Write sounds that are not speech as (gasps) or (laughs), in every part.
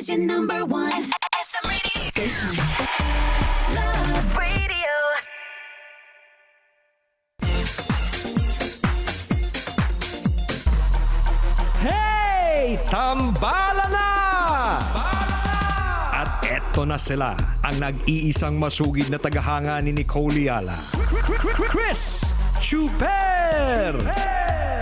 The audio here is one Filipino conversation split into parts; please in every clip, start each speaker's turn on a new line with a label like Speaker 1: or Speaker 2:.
Speaker 1: is your number one. SM radio station. Radio.
Speaker 2: Hey! Tambala na! At eto na sila, ang nag-iisang masugid na tagahanga ni Nicole Yala. Chris Chuper!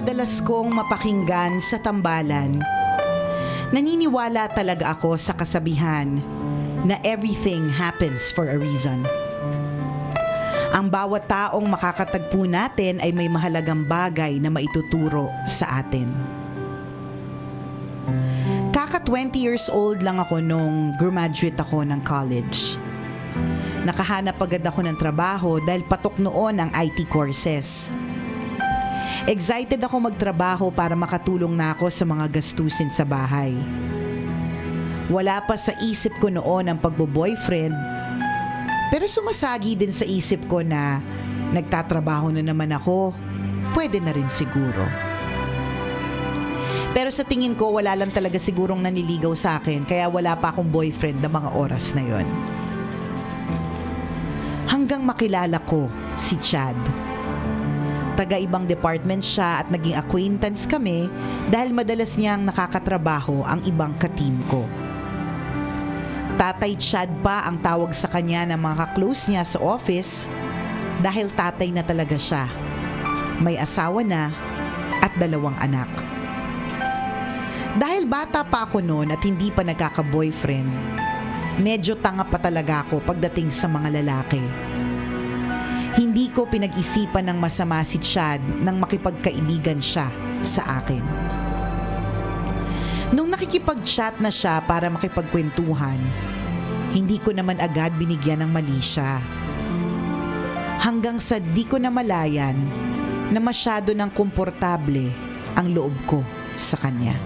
Speaker 3: Madalas kong mapakinggan sa tambalan, naniniwala talaga ako sa kasabihan na everything happens for a reason. Ang bawat taong makakatagpo natin ay may mahalagang bagay na maituturo sa atin. Kaka 20 years old lang ako nung graduate ako ng college. Nakahanap agad ako ng trabaho dahil patok noon ang IT courses. Excited ako magtrabaho para makatulong na ako sa mga gastusin sa bahay. Wala pa sa isip ko noon ang pagbo-boyfriend. Pero sumasagi din sa isip ko na nagtatrabaho na naman ako. Pwede na rin siguro. Pero sa tingin ko, wala lang talaga sigurong naniligaw sa akin kaya wala pa akong boyfriend na mga oras na yon. Hanggang makilala ko si Chad taga ibang department siya at naging acquaintance kami dahil madalas niyang nakakatrabaho ang ibang kateam ko. Tatay Chad pa ang tawag sa kanya ng mga ka-close niya sa office dahil tatay na talaga siya. May asawa na at dalawang anak. Dahil bata pa ako noon at hindi pa nagkaka-boyfriend, medyo tanga pa talaga ako pagdating sa mga lalaki. Hindi ko pinag-isipan ng masama si Chad nang makipagkaibigan siya sa akin. Nung nakikipag-chat na siya para makipagkwentuhan, hindi ko naman agad binigyan ng mali siya. Hanggang sa di ko na malayan na masyado ng komportable ang loob ko sa kanya.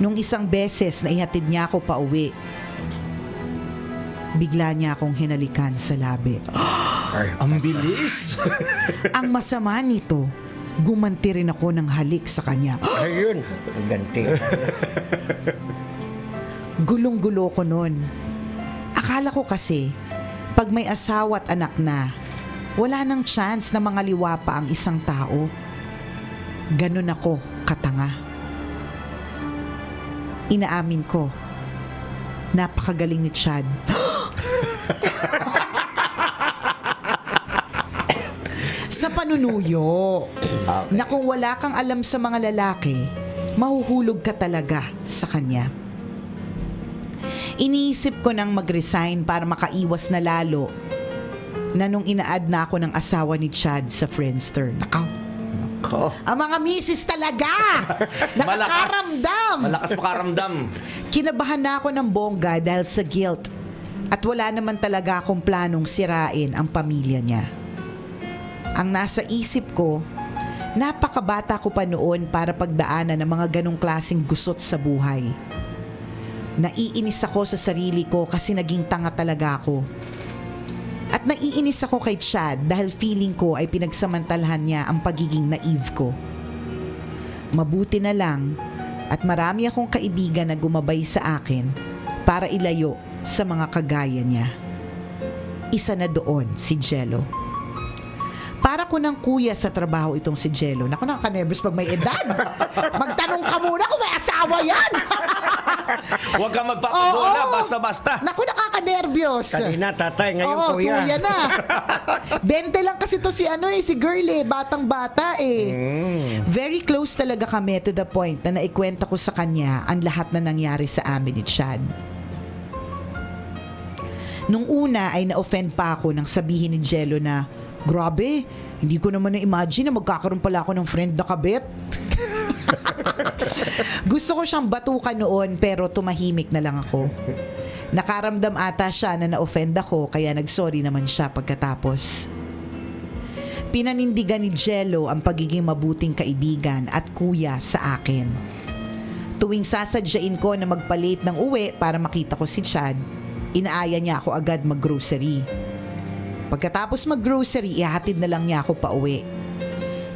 Speaker 3: Nung isang beses na ihatid niya ako pa uwi, bigla niya akong hinalikan sa labi. (gasps) (gasps)
Speaker 4: Ang bilis. (laughs)
Speaker 3: Ang masama nito, gumanti rin ako ng halik sa kanya.
Speaker 4: Ayun. Ganti. (gasps)
Speaker 3: Gulong-gulo ko nun. Akala ko kasi, pag may asawa at anak na, wala nang chance na mga liwa pa ang isang tao. Ganun ako, katanga. Inaamin ko, napakagaling ni Chad. (gasps) (laughs) sa panunuyo na kung wala kang alam sa mga lalaki, mahuhulog ka talaga sa kanya. Iniisip ko nang mag-resign para makaiwas na lalo na nung ina-add na ako ng asawa ni Chad sa Friendster. Nakaw.
Speaker 4: Ko.
Speaker 3: Ang mga misis talaga! (laughs) Nakakaramdam!
Speaker 4: Malakas makaramdam.
Speaker 3: Kinabahan na ako ng bongga dahil sa guilt at wala naman talaga akong planong sirain ang pamilya niya. Ang nasa isip ko, napakabata ko pa noon para pagdaanan ng mga ganong klaseng gusot sa buhay. Naiinis ako sa sarili ko kasi naging tanga talaga ako. At naiinis ako kay Chad dahil feeling ko ay pinagsamantalahan niya ang pagiging naive ko. Mabuti na lang at marami akong kaibigan na gumabay sa akin para ilayo sa mga kagaya niya. Isa na doon si Jello. Para ko ng kuya sa trabaho itong si Jello. Naku, nakaka-nervous pag may edad. Magtanong ka muna kung may asawa yan.
Speaker 5: Huwag kang magpapabola,
Speaker 3: Oo.
Speaker 5: basta-basta.
Speaker 3: Naku, nakaka-nervyos.
Speaker 4: Kanina tatay, ngayon
Speaker 3: Oo,
Speaker 4: kuya.
Speaker 3: kuya na. (laughs) 20 lang kasi to si ano eh, si girl eh, batang-bata eh. Very close talaga kami to the point na naikwenta ko sa kanya ang lahat na nangyari sa amin ni Chad. Nung una ay na-offend pa ako nang sabihin ni Jello na, Grabe, hindi ko naman na-imagine na magkakaroon pala ako ng friend na kabit. (laughs) Gusto ko siyang batukan noon pero tumahimik na lang ako. Nakaramdam ata siya na na-offend ako kaya nagsorry naman siya pagkatapos. Pinanindigan ni Jello ang pagiging mabuting kaibigan at kuya sa akin. Tuwing sasadyain ko na magpalit ng uwi para makita ko si Chad, inaaya niya ako agad mag-grocery. Pagkatapos mag-grocery, ihatid na lang niya ako pa uwi.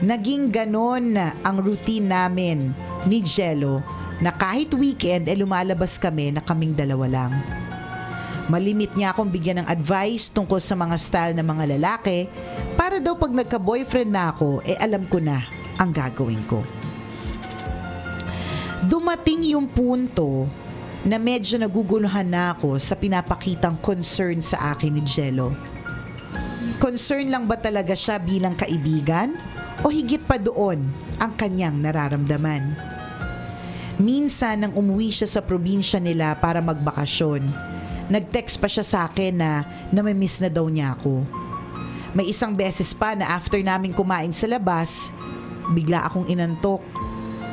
Speaker 3: Naging ganon ang routine namin ni Jello na kahit weekend ay lumalabas kami na kaming dalawa lang. Malimit niya akong bigyan ng advice tungkol sa mga style ng mga lalaki para daw pag nagka-boyfriend na ako, eh alam ko na ang gagawin ko. Dumating yung punto na medyo naguguluhan na ako sa pinapakitang concern sa akin ni Jello. Concern lang ba talaga siya bilang kaibigan? O higit pa doon ang kanyang nararamdaman? Minsan nang umuwi siya sa probinsya nila para magbakasyon, nag-text pa siya sa akin na namimiss na daw niya ako. May isang beses pa na after namin kumain sa labas, bigla akong inantok.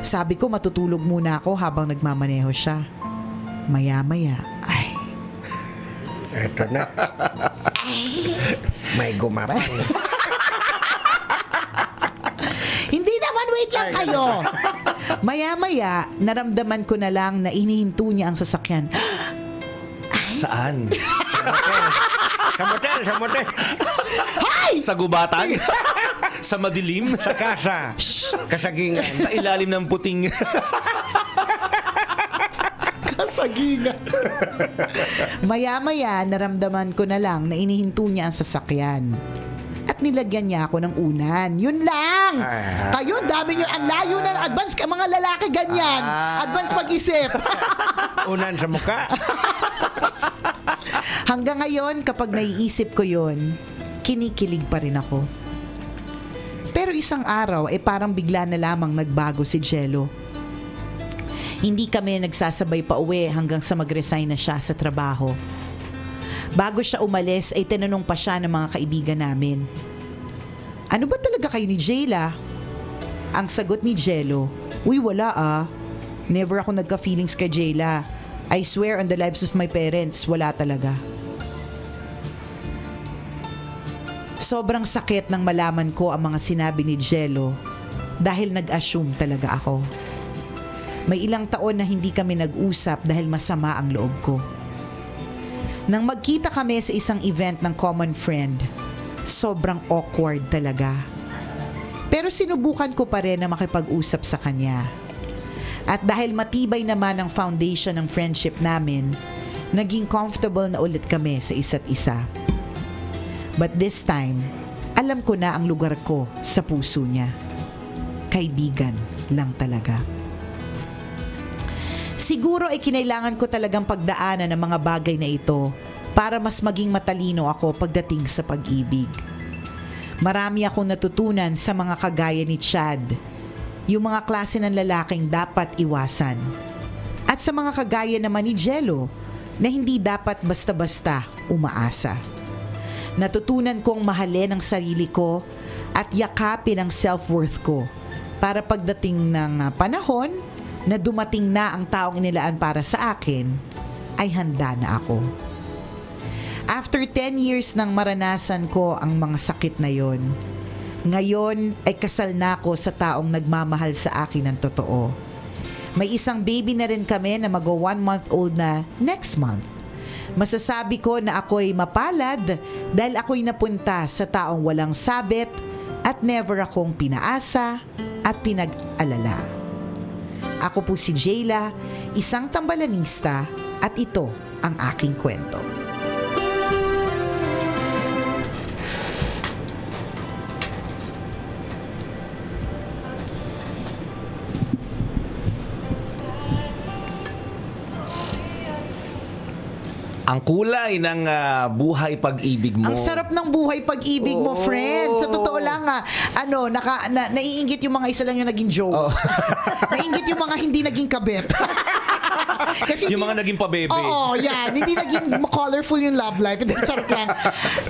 Speaker 3: Sabi ko matutulog muna ako habang nagmamaneho siya. Maya-maya, ay,
Speaker 4: Eto na. (laughs) May gumapang. (laughs)
Speaker 3: Hindi naman, wait lang kayo. (laughs) Maya-maya, naramdaman ko na lang na inihinto niya ang sasakyan.
Speaker 5: Saan?
Speaker 4: sa motel, sa motel.
Speaker 5: Sa gubatan? sa madilim?
Speaker 4: Sa kasa. Kasagingan.
Speaker 5: sa ilalim ng puting...
Speaker 3: Kasagingan. (laughs) Maya-maya, naramdaman ko na lang na inihinto niya ang sasakyan. At nilagyan niya ako ng unan. Yun lang!
Speaker 4: Ah.
Speaker 3: Kayo, dami niyo. Ang layo na. Advance ka, mga lalaki ganyan. Advance pag-isip. (laughs)
Speaker 4: Unan sa muka. (laughs)
Speaker 3: Hanggang ngayon, kapag naiisip ko yun, kinikilig pa rin ako. Pero isang araw, eh parang bigla na lamang nagbago si Jello. Hindi kami nagsasabay pa uwi hanggang sa mag-resign na siya sa trabaho. Bago siya umalis, ay tinanong pa siya ng mga kaibigan namin. Ano ba talaga kayo ni Jayla? Ang sagot ni Jello, Uy, wala ah. Never ako nagka-feelings kay Jayla. I swear on the lives of my parents, wala talaga. Sobrang sakit nang malaman ko ang mga sinabi ni Jello dahil nag-assume talaga ako. May ilang taon na hindi kami nag-usap dahil masama ang loob ko. Nang magkita kami sa isang event ng common friend, sobrang awkward talaga. Pero sinubukan ko pa rin na makipag-usap sa kanya. At dahil matibay naman ang foundation ng friendship namin, naging comfortable na ulit kami sa isa't isa. But this time, alam ko na ang lugar ko sa puso niya. Kaibigan lang talaga. Siguro ay kinailangan ko talagang pagdaanan ng mga bagay na ito para mas maging matalino ako pagdating sa pag-ibig. Marami akong natutunan sa mga kagaya ni Chad, yung mga klase ng lalaking dapat iwasan. At sa mga kagaya naman ni Jello, na hindi dapat basta-basta umaasa. Natutunan kong mahalin ang sarili ko at yakapin ang self-worth ko para pagdating ng ah, panahon na dumating na ang taong inilaan para sa akin, ay handa na ako. After 10 years nang maranasan ko ang mga sakit na yon, ngayon ay kasal na ako sa taong nagmamahal sa akin ng totoo. May isang baby na rin kami na mag one month old na next month. Masasabi ko na ako'y mapalad dahil ako'y napunta sa taong walang sabit at never akong pinaasa at pinag-alala. Ako po si Jayla, isang tambalanista at ito ang aking kwento.
Speaker 5: Ang kulay ng ah, buhay pag-ibig mo.
Speaker 3: Ang sarap ng buhay pag-ibig mo,
Speaker 5: Oo.
Speaker 3: friends. Sa totoo lang, ah, ano, naka, na, naiingit yung mga isa lang yung naging joke. (laughs) naiingit yung mga hindi naging kabet. (laughs) Kasi
Speaker 5: Yung mga naging pabebe.
Speaker 3: Oo, yan. Hindi naging colorful yung love life. Hindi, charot lang.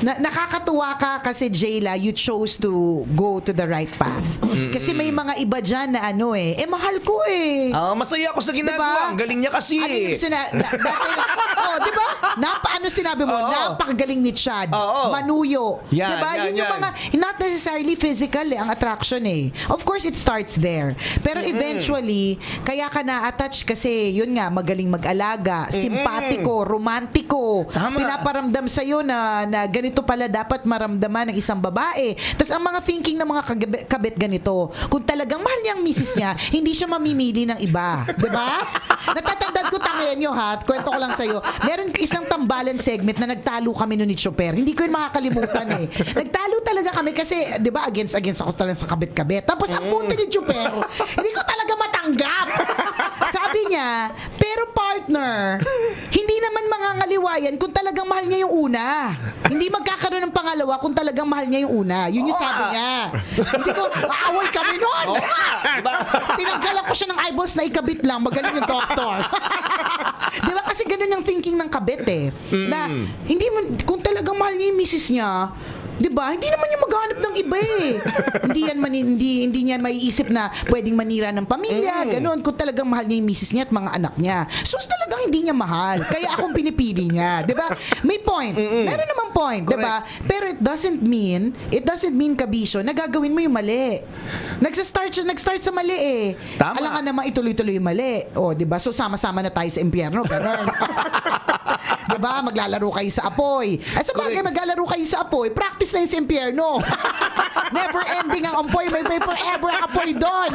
Speaker 3: Na, nakakatuwa ka kasi, Jayla, you chose to go to the right path. Kasi may mga iba dyan na ano eh, eh mahal ko eh.
Speaker 5: Ah, masaya ako sa ginagawa.
Speaker 3: Diba?
Speaker 5: Ang galing niya kasi.
Speaker 3: Ano yung sina- na, dati na, (laughs) oh, di ba? Napa, ano sinabi mo?
Speaker 5: Oo.
Speaker 3: Napakagaling ni Chad.
Speaker 5: Oo.
Speaker 3: Manuyo.
Speaker 5: Yan,
Speaker 3: di ba?
Speaker 5: yan,
Speaker 3: Yun yung
Speaker 5: yan.
Speaker 3: mga, not necessarily physical eh, ang attraction eh. Of course, it starts there. Pero eventually, kaya ka na-attach kasi, yun nga, magaling mag-alaga, simpatiko, romantiko.
Speaker 5: Tama.
Speaker 3: Pinaparamdam sa'yo na, na ganito pala dapat maramdaman ng isang babae. Tapos ang mga thinking ng mga kagabi- kabit ganito, kung talagang mahal niya ang misis niya, (laughs) hindi siya mamimili ng iba. Di ba? (laughs) Natatandaan ko tangin nyo ha, kwento ko lang sa'yo. Meron isang tambalan segment na nagtalo kami nun ni Chopper. Hindi ko yun makakalimutan eh. Nagtalo talaga kami kasi, di ba, against against ako talaga sa kabit-kabit. Tapos ang punto ni Chopper, hindi ko talaga matanggap. Sabi niya, pero partner, hindi naman mangangaliwayan kung talagang mahal niya yung una. Hindi magkakaroon ng pangalawa kung talagang mahal niya yung una. Yun yung
Speaker 5: Oo
Speaker 3: sabi
Speaker 5: nga.
Speaker 3: niya. Hindi ko, aaway kami nun.
Speaker 5: Oo nga, diba?
Speaker 3: Tinanggalan ko siya ng eyeballs na ikabit lang. Magaling yung doktor. (laughs) Di ba? Kasi ganun yung thinking ng kabit eh. Na, hindi mo, kung talagang mahal niya yung misis niya, Di ba? Hindi naman niya maghanap ng iba eh. (laughs) hindi yan mani, hindi hindi niya maiisip na pwedeng manira ng pamilya, ganun. Kung talagang mahal niya yung misis niya at mga anak niya. So talagang hindi niya mahal. Kaya akong pinipili niya, 'di ba? May point. Meron naman point, 'di ba? Pero it doesn't mean, it doesn't mean kabisyo na gagawin mo yung mali. Nagsa-start siya, nag-start sa mali eh.
Speaker 5: Tama.
Speaker 3: Alangan naman ituloy-tuloy yung mali. O, 'di ba? So sama-sama na tayo sa impyerno, ganun. (laughs) 'Di ba? Maglalaro kayo sa apoy. Ay sa bagay, maglalaro kayo sa apoy, practice na yun sa impyerno. (laughs) Never ending ang apoy, may, may forever ang apoy doon.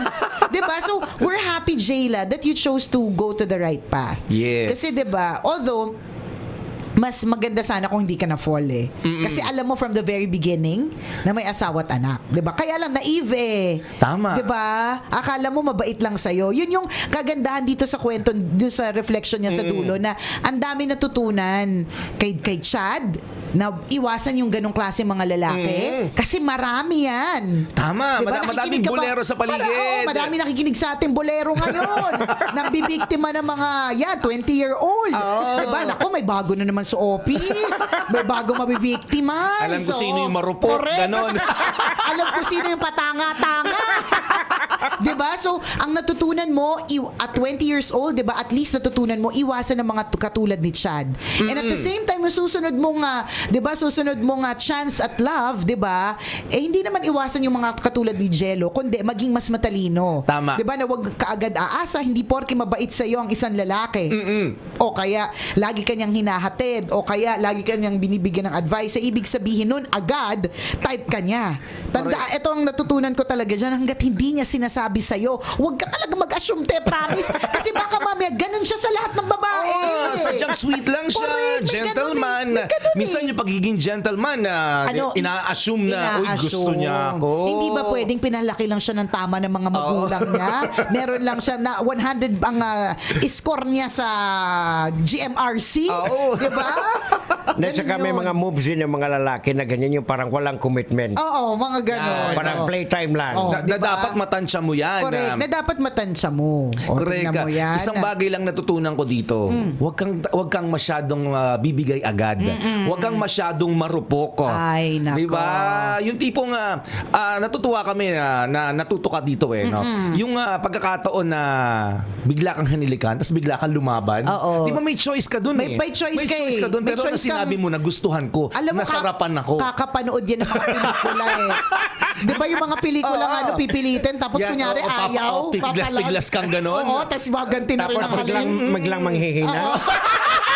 Speaker 3: ba? So, we're happy, Jayla, that you chose to go to the right path.
Speaker 5: Yes.
Speaker 3: Kasi ba? Although mas maganda sana kung hindi ka na fall eh. Kasi alam mo from the very beginning na may asawa at anak. 'Di ba? Kaya lang naive eh.
Speaker 5: Tama.
Speaker 3: 'Di ba? Akala mo mabait lang sa'yo. Yun yung kagandahan dito sa kwento, dito sa reflection niya sa dulo na ang dami natutunan kay, kay Chad na iwasan yung ganong klase mga lalaki. Kasi marami yan.
Speaker 5: Tama.
Speaker 3: Diba?
Speaker 5: Mada- madaming
Speaker 3: Nakikinig ka ba?
Speaker 5: bolero sa paligid.
Speaker 3: Para, oo, madami nakikinig sa ating bolero ngayon. (laughs) nang bibiktima ng mga, yan, 20-year-old.
Speaker 5: Oo.
Speaker 3: Diba? Naku, may bago na naman sa office. (laughs) May bago mabibiktima.
Speaker 5: Alam ko sino yung marupok, ganon. (laughs)
Speaker 3: Alam ko sino yung patanga-tanga. (laughs) 'Di ba? So, ang natutunan mo i- at 20 years old, 'di ba? At least natutunan mo iwasan ng mga tu- katulad ni Chad. And at the same time, yung susunod mo nga, 'di ba? Susunod mo nga chance at love, 'di ba? Eh hindi naman iwasan yung mga katulad ni Jello, kundi maging mas matalino.
Speaker 5: Tama.
Speaker 3: 'Di ba? Na wag kaagad aasa, hindi porke mabait sa iyo ang isang lalaki. O kaya lagi kanyang hinahatid o kaya lagi kanyang binibigyan ng advice. Sa ibig sabihin nun, agad type ka niya. Tanda, ito ang natutunan ko talaga dyan hanggat hindi niya sinasabi sa'yo, huwag ka talaga mag-assume te, promise. (laughs) Kasi baka mamaya ganun siya sa lahat ng babae.
Speaker 5: Oh, sadyang sweet lang siya.
Speaker 3: Correct, may
Speaker 5: gentleman.
Speaker 3: ganun eh, may ganun
Speaker 5: Minsan
Speaker 3: eh.
Speaker 5: yung pagiging gentleman na
Speaker 3: Ano,
Speaker 5: ina-assume na, uy,
Speaker 3: ina-assume.
Speaker 5: gusto niya ako.
Speaker 3: Hindi ba pwedeng pinalaki lang siya ng tama ng mga magulang niya? (laughs) Meron lang siya na 100 ang ah, score niya sa GMRC.
Speaker 5: Oo.
Speaker 3: Di ba?
Speaker 4: Na saka may mga moves din ng mga lalaki na ganyan yung parang walang commitment.
Speaker 3: Oo, mga ganon.
Speaker 4: Parang
Speaker 3: Oo.
Speaker 4: playtime lang.
Speaker 3: Oo.
Speaker 5: na, na
Speaker 3: diba?
Speaker 5: dapat matansya mo yan.
Speaker 3: Correct.
Speaker 5: ah.
Speaker 3: Na dapat matansya mo. O,
Speaker 5: Correct
Speaker 3: tingnan mo yan.
Speaker 5: Isang bagay lang natutunan ko dito. Huwag kang wag kang masyadong ah, bibigay agad. Huwag kang masyadong marupok.
Speaker 3: Ay, nako.
Speaker 5: 'Di ba? Yung tipong ah, ah, natutuwa kami na, na natuto ka dito eh, no. Yung ah, pagkakataon na bigla kang hanilikan, tapos bigla kang lumaban.
Speaker 3: Oo.
Speaker 5: 'Di ba may choice ka dun
Speaker 3: May-
Speaker 5: eh.
Speaker 3: may choice ka eh.
Speaker 5: Ka dun,
Speaker 3: May
Speaker 5: pero na sinabi mo na gustuhan ko,
Speaker 3: Alam mo, ka-
Speaker 5: nasarapan ako.
Speaker 3: Kakapanood yan ng mga pelikula eh. (laughs) Di ba yung mga pelikula nga ano, pipilitin, tapos
Speaker 5: Yan,
Speaker 3: kunyari
Speaker 5: oo, papa-
Speaker 3: ayaw.
Speaker 5: oo, piglas-piglas kang ganon.
Speaker 3: Oo, tapos maganti na rin
Speaker 4: Tapos
Speaker 3: ang
Speaker 4: biglang,
Speaker 3: halin.
Speaker 4: biglang manghihina. (laughs)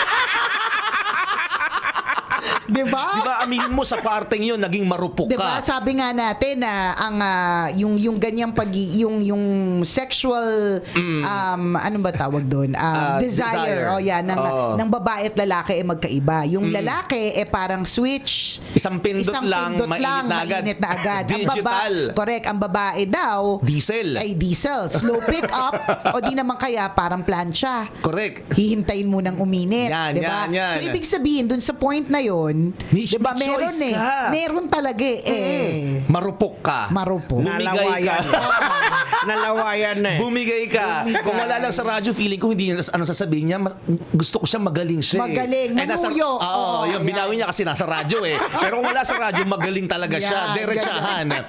Speaker 3: Di ba?
Speaker 5: Di ba, aminin mo sa parteng yun, naging marupok
Speaker 3: Di ba?
Speaker 5: ka.
Speaker 3: Sabi nga natin na ang ah, yung yung ganyang pag yung yung sexual um ano ba tawag doon? Um,
Speaker 5: Mm. Ah,
Speaker 3: desire.
Speaker 5: desire.
Speaker 3: Oh, yeah, ng
Speaker 5: Oo.
Speaker 3: ng babae at lalaki ay magkaiba. Yung lalaki eh parang switch.
Speaker 5: Isang pindot
Speaker 3: Isang
Speaker 5: lang,
Speaker 3: pindot
Speaker 5: mainit
Speaker 3: lang,
Speaker 5: na agad.
Speaker 3: mainit na agad. Ang baba-
Speaker 5: Digital.
Speaker 3: correct. Ang babae daw
Speaker 5: Diesel.
Speaker 3: ay diesel. Slow pick up (laughs) o di naman kaya parang plancha.
Speaker 5: Correct.
Speaker 3: hihintayin mo nang uminit, 'di ba? So ibig sabihin dun sa point na 'yon,
Speaker 5: May-
Speaker 3: 'di ba
Speaker 5: may
Speaker 3: meron
Speaker 5: choice
Speaker 3: eh.
Speaker 5: ka.
Speaker 3: Meron talaga eh. eh.
Speaker 5: Marupok ka.
Speaker 3: Marupo.
Speaker 5: Bumigay ka.
Speaker 4: Nalawayan. (laughs) Nalawayan na eh.
Speaker 5: Bumigay ka.
Speaker 3: Bumigay.
Speaker 5: Kung wala lang sa radyo, feeling ko hindi niya ano sasabihin niya. mas- Gusto ko siya magaling siya. eh.
Speaker 3: Magaling,
Speaker 5: nasa,
Speaker 3: manuyo.
Speaker 5: Oo,
Speaker 3: Oo,
Speaker 5: yung
Speaker 3: yan.
Speaker 5: binawi niya kasi nasa radyo eh. Pero kung wala sa radyo, magaling talaga siya.
Speaker 3: Yan,
Speaker 5: Diretsahan. (laughs)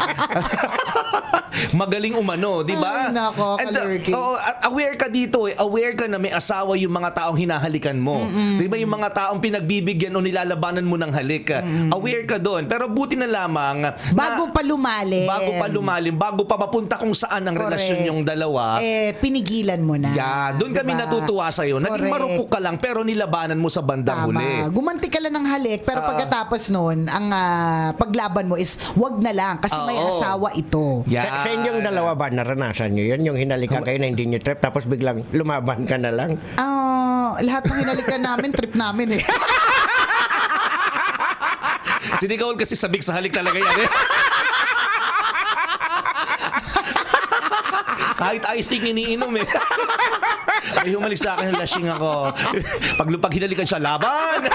Speaker 5: magaling umano, di ba?
Speaker 3: Ay, nako,
Speaker 5: And, uh,
Speaker 3: kalurking.
Speaker 5: a- aware ka dito eh. Aware ka na may asawa yung mga taong hinahalikan mo. Di ba yung mga taong pinagbibigyan o nilalabanan mo ng halik. Aware ka doon. Pero buti na lamang na-
Speaker 3: Bago pa lumalim.
Speaker 5: Bago pa lumalim, bago pa mapunta kung saan ang
Speaker 3: Correct.
Speaker 5: relasyon yung dalawa.
Speaker 3: Eh, pinigilan mo na.
Speaker 5: Yeah, doon kami
Speaker 3: Diba?
Speaker 5: natutuwa sa iyo. Naging
Speaker 3: Correct.
Speaker 5: marupok ka lang pero nilabanan mo sa bandang
Speaker 3: Tama.
Speaker 5: huli.
Speaker 3: Gumanti ka lang ng halik, pero pagkatapos nun, ang ah, paglaban mo is wag na lang kasi may
Speaker 5: Oo.
Speaker 3: asawa ito.
Speaker 5: Yeah.
Speaker 4: Sa, sa inyong dalawa ba, naranasan nyo yun? Yung hinalikan kayo na hindi nyo trip, tapos biglang lumaban ka na lang?
Speaker 3: Ah, lahat ng hinalikan namin, trip namin eh. (laughs)
Speaker 5: Si Nicole kasi sabik sa halik talaga yan eh. (laughs) Kahit ice tea iniinom eh. (laughs) Ay, humalik sa akin, lashing ako. Pag, pag hinalikan siya, laban!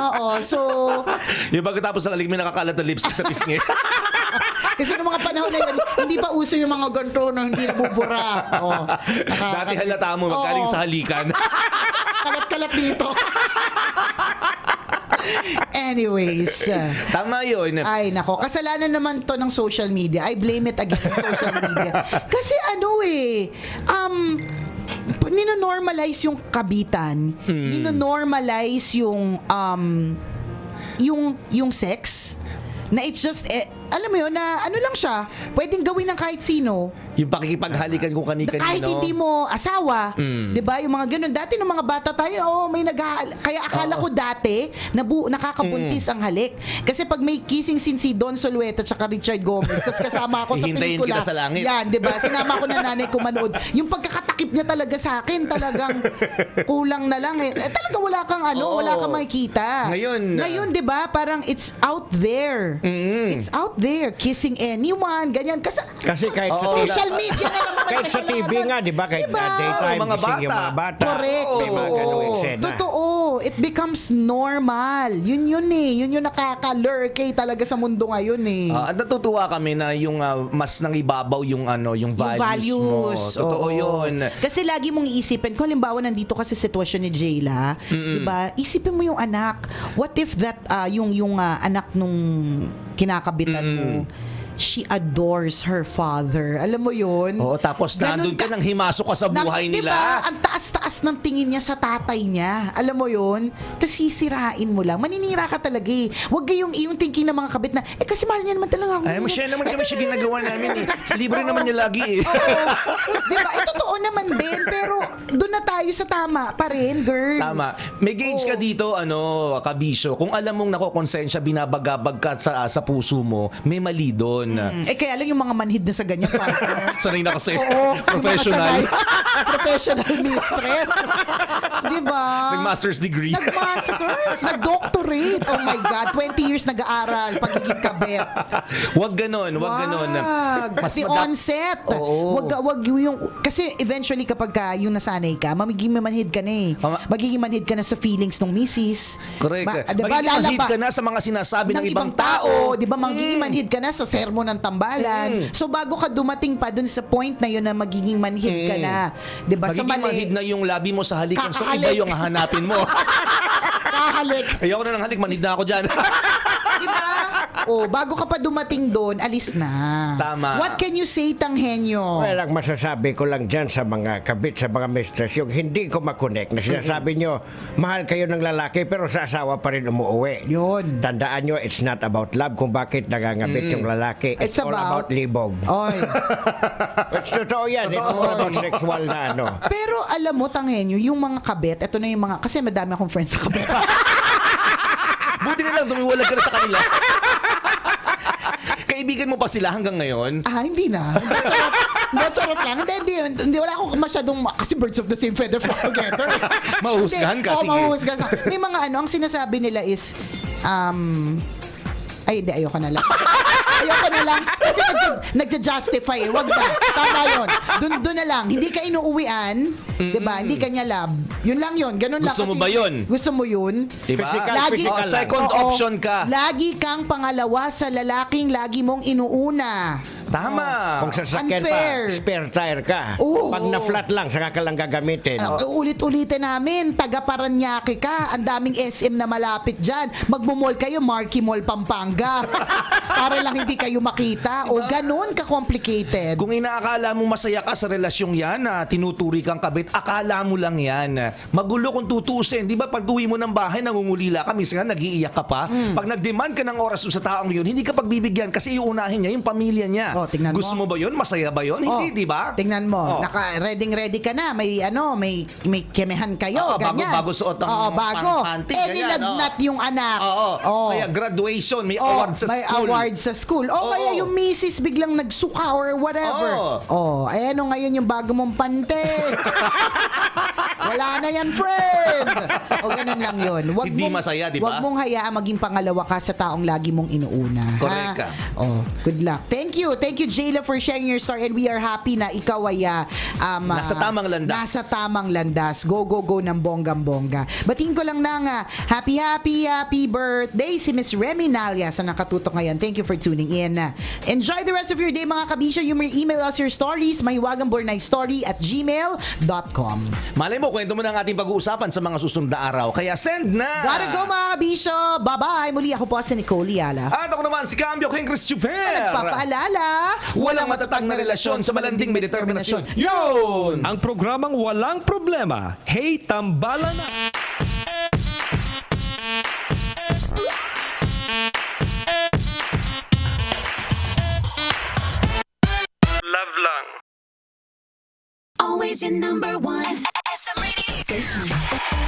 Speaker 3: Oo, so
Speaker 5: Yung pagkatapos ng halik, may nakakalat na lipstick sa pisngi.
Speaker 3: Kasi noong mga panahon na yun, hindi pa uso yung mga ganito na hindi nabubura. (laughs) Oh, naka-
Speaker 5: Dati halata mo, magaling
Speaker 3: Oo.
Speaker 5: sa halikan. (laughs)
Speaker 3: Kalat-kalat dito. (laughs) Anyways. uh,
Speaker 5: Tama yun.
Speaker 3: Ay, nako. Kasalanan naman to ng social media. I blame it again ng social media. Kasi ano eh, um, p- nino-normalize yung kabitan.
Speaker 5: Mm.
Speaker 3: Nino-normalize yung, um, yung, yung sex. Na it's just, eh, alam mo yun, na ano lang siya, pwedeng gawin ng kahit sino.
Speaker 5: Yung pakikipaghalikan kung kani-kanino.
Speaker 3: Kahit hindi mo asawa,
Speaker 5: Mm.
Speaker 3: 'di ba? Yung mga ganun dati nung mga bata tayo, oh, may nag kaya akala ko dati nabu nakakabuntis
Speaker 5: Mm.
Speaker 3: ang halik. Kasi pag may kissing scene si Don Solueta at Richard Gomez, tapos kasama ako sa
Speaker 5: Hihintayin
Speaker 3: pelikula.
Speaker 5: kita sa langit.
Speaker 3: Yan, 'di ba? Sinama ko na nanay ko manood. Yung pagkakatakip niya talaga sa akin, talagang (laughs) kulang na lang eh. eh talaga wala kang ano,
Speaker 5: Oo.
Speaker 3: wala kang makikita.
Speaker 5: Ngayon,
Speaker 3: Ngayon, 'di ba? Parang it's out there. It's out there kissing anyone, ganyan. Kasi,
Speaker 4: Kasi kahit sa
Speaker 5: Oo,
Speaker 3: social media na naman ang
Speaker 4: Kahit sa TV nga, di ba? Kahit
Speaker 3: Diba?
Speaker 4: na daytime,
Speaker 5: Oo, mga
Speaker 4: gising yung
Speaker 5: bata.
Speaker 4: mga bata.
Speaker 3: Correct.
Speaker 4: May mga
Speaker 3: totoo.
Speaker 4: ganung eksena.
Speaker 3: Totoo. It becomes normal. Yun yun eh. Yun yung nakaka-lurkay talaga sa mundo ngayon eh.
Speaker 5: Ah, at natutuwa kami na yung ah, mas nangibabaw yung ano, yung
Speaker 3: Yung
Speaker 5: values, mo. Totoo
Speaker 3: oo.
Speaker 5: yun.
Speaker 3: Kasi lagi mong iisipin, kung halimbawa nandito ka sa sitwasyon ni Jayla, di ba? Isipin mo yung anak. What if that, ah, yung, yung ah, anak nung kinakabitan mo, she adores her father. Alam mo yun?
Speaker 5: Oo, tapos
Speaker 3: Ganun
Speaker 5: nandun ka nang himasok ka sa buhay
Speaker 3: Nang-
Speaker 5: nila.
Speaker 3: Diba, ang taas-taas ng tingin niya sa tatay niya. Alam mo yun? Tapos sisirain mo lang. Maninira ka talaga eh. Huwag kayong yung thinking ng mga kabit na, eh kasi mahal niya naman talaga ako.
Speaker 5: Ay, masya naman kami siya (laughs) ginagawa namin eh. Libre naman niya lagi eh.
Speaker 3: Di ba? Eh, totoo naman din. Pero doon na tayo sa tama pa rin, girl.
Speaker 5: Tama. May gauge ka
Speaker 3: Oo.
Speaker 5: dito, ano, kabisyo. Kung alam mong nakokonsensya, binabagabag ka sa, sa puso mo, may mali doon.
Speaker 3: Mm, Eh kaya lang yung mga manhid na sa ganyan (laughs) partner.
Speaker 5: Sanay na kasi.
Speaker 3: Oo. (laughs)
Speaker 5: Professional. (laughs)
Speaker 3: Professional mistress. Di ba?
Speaker 5: Nag-master's degree.
Speaker 3: Nag-masters. Nag-doctorate. Oh my God. 20 years nag-aaral. Pagiging kabet.
Speaker 5: Wag ganon, wag ganon.
Speaker 3: Wag.
Speaker 5: Mas
Speaker 3: the
Speaker 5: madap-
Speaker 3: onset.
Speaker 5: Oo.
Speaker 3: Wag, wag yung, kasi eventually kapag ka, yung nasanay ka, magiging manhid ka na eh.
Speaker 5: Tama.
Speaker 3: Magiging manhid ka na sa feelings ng misis.
Speaker 5: Correct.
Speaker 3: Ma- diba,
Speaker 5: Magiging manhid
Speaker 3: lalaba-
Speaker 5: ka na sa mga sinasabi ng,
Speaker 3: ng ibang tao, 'di ba? Magiging
Speaker 5: Mm.
Speaker 3: manhid ka na sa sermon ng tambalan.
Speaker 5: Mm.
Speaker 3: So bago ka dumating pa dun sa point na 'yon na magiging manhid ka
Speaker 5: Mm.
Speaker 3: na, 'di ba? Sa mali.
Speaker 5: manhid na yung labi mo sa halikan. So, iba yung hahanapin mo. (laughs)
Speaker 3: Kahalik.
Speaker 5: Ayoko na ng halik, manhid na ako dyan. (laughs)
Speaker 3: 'Di ba? oh, bago ka pa dumating doon, alis na.
Speaker 5: Tama.
Speaker 3: What can you say, Tanghenyo?
Speaker 4: Well, ang masasabi ko lang dyan sa mga kabit, sa mga mistress, yung hindi ko makonect na sinasabi nyo, mahal kayo ng lalaki pero sa asawa pa rin umuwi.
Speaker 3: Yun.
Speaker 4: Tandaan nyo, it's not about love kung bakit nagangabit yung lalaki. It's,
Speaker 3: It's
Speaker 4: all
Speaker 3: about-
Speaker 4: about libog.
Speaker 3: Oy. (laughs)
Speaker 4: It's totoo yan. It's all about sexual na ano.
Speaker 3: Pero alam mo, Tanghenyo, yung mga kabet, ito na yung mga, kasi madami akong friends sa kabet. (laughs)
Speaker 5: Buti na lang tumiwalag ka na sa kanila. Kaibigan mo pa sila hanggang ngayon?
Speaker 3: ah, hindi na. Hindi, charot, hindi, charot lang. Hindi, hindi, hindi, wala akong masyadong, kasi birds of the same feather flock together. (laughs)
Speaker 5: Mahuhusgahan ka,
Speaker 3: Oo,
Speaker 5: sige.
Speaker 3: mahuhusgahan sa- May mga ano, ang sinasabi nila is, um, ay, hindi, ayoko na lang. (laughs) ayoko na lang. Kasi nagja- nagja-justify eh. Wag na. Tama yun. Doon, doon na lang. Hindi ka inuuwian. di ba? Hindi ka niya love. Yun lang yun. Ganun lang.
Speaker 5: Gusto mo ba yun?
Speaker 3: Gusto mo yun?
Speaker 5: Diba?
Speaker 4: Physical,
Speaker 3: Lagi-
Speaker 4: physical
Speaker 5: Oh,
Speaker 4: lang.
Speaker 5: second
Speaker 3: Oo.
Speaker 5: option ka.
Speaker 3: Lagi kang pangalawa sa lalaking lagi mong inuuna.
Speaker 5: Tama.
Speaker 4: Kung sasakyan
Speaker 3: Unfair.
Speaker 4: pa, spare tire ka.
Speaker 3: Oo.
Speaker 4: Pag na-flat lang, saka ka lang gagamitin.
Speaker 3: Uh, ulit-ulitin namin, taga Paranaque ka, ang daming SM na malapit dyan. Magmumall kayo, Marky Mall, Pampanga. (laughs) Para lang hindi kayo makita. O ganun ka-complicated.
Speaker 5: Kung inaakala mo masaya ka sa relasyong yan na tinuturi kang kabit, akala mo lang yan. Magulo kung tutusin. Di ba pag uwi mo ng bahay, nangungulila ka, minsan nga nag-iiyak ka pa.
Speaker 3: Hmm.
Speaker 5: Pag nag-demand ka ng oras sa taong yun, hindi ka pagbibigyan kasi iuunahin niya yung pamilya niya.
Speaker 3: Oh, tingnan
Speaker 5: Gusto
Speaker 3: mo.
Speaker 5: mo ba yun? Masaya ba yun? Hindi,
Speaker 3: Oh,
Speaker 5: di ba?
Speaker 3: Tingnan mo,
Speaker 5: Oh.
Speaker 3: naka ready ready ka na, may ano, may may kemehan kayo,
Speaker 5: Oo, bago-
Speaker 3: ganyan.
Speaker 5: bago suot ang
Speaker 3: Oo, bago.
Speaker 5: panty,
Speaker 3: eh
Speaker 5: ganyan,
Speaker 3: nilagnat
Speaker 5: oo.
Speaker 3: yung anak.
Speaker 5: Oo.
Speaker 3: Oo.
Speaker 5: Kaya graduation, may
Speaker 3: Oh,
Speaker 5: award sa
Speaker 3: may
Speaker 5: school.
Speaker 3: award sa school. O
Speaker 5: Oo.
Speaker 3: kaya yung misis biglang nagsuka or whatever. Oh, eh ano ngayon yung bago mong pante? (laughs) Wala na yan, friend. O ganun lang yun. Wag
Speaker 5: Hindi masaya, di ba?
Speaker 3: Wag mong hayaan maging pangalawa ka sa taong lagi mong inuuna. ha?
Speaker 5: Correct ka.
Speaker 3: Oh, good luck. Thank you. Thank you, Jayla, for sharing your story. And we are happy na ikaw ay ah, um,
Speaker 5: Nasa tamang landas.
Speaker 3: Nasa tamang landas. Go, go, go ng bonggang-bongga. Batiin ko lang na nga, happy, happy, happy birthday si Miss Remy Nalia sa nakatutok ngayon. Thank you for tuning in. Enjoy the rest of your day, mga kabisyo. You may email us your stories, mahiwagangburnaystory at gmail.com.
Speaker 5: Malay mo, kwento mo na ang ating pag-uusapan sa mga susunod na araw. Kaya send na!
Speaker 3: Gotta go, mga kabisyo. Bye-bye. Muli ako po si Nicole Yala.
Speaker 5: At ako naman si Cambio King Chris Chuper.
Speaker 3: Nagpapaalala,
Speaker 5: Walang matatag na relasyon sa malanding may determinasyon. Yun!
Speaker 2: Ang programang Walang Problema, Hey Tambala na!
Speaker 1: Always your number one. SM Radio Station. Love.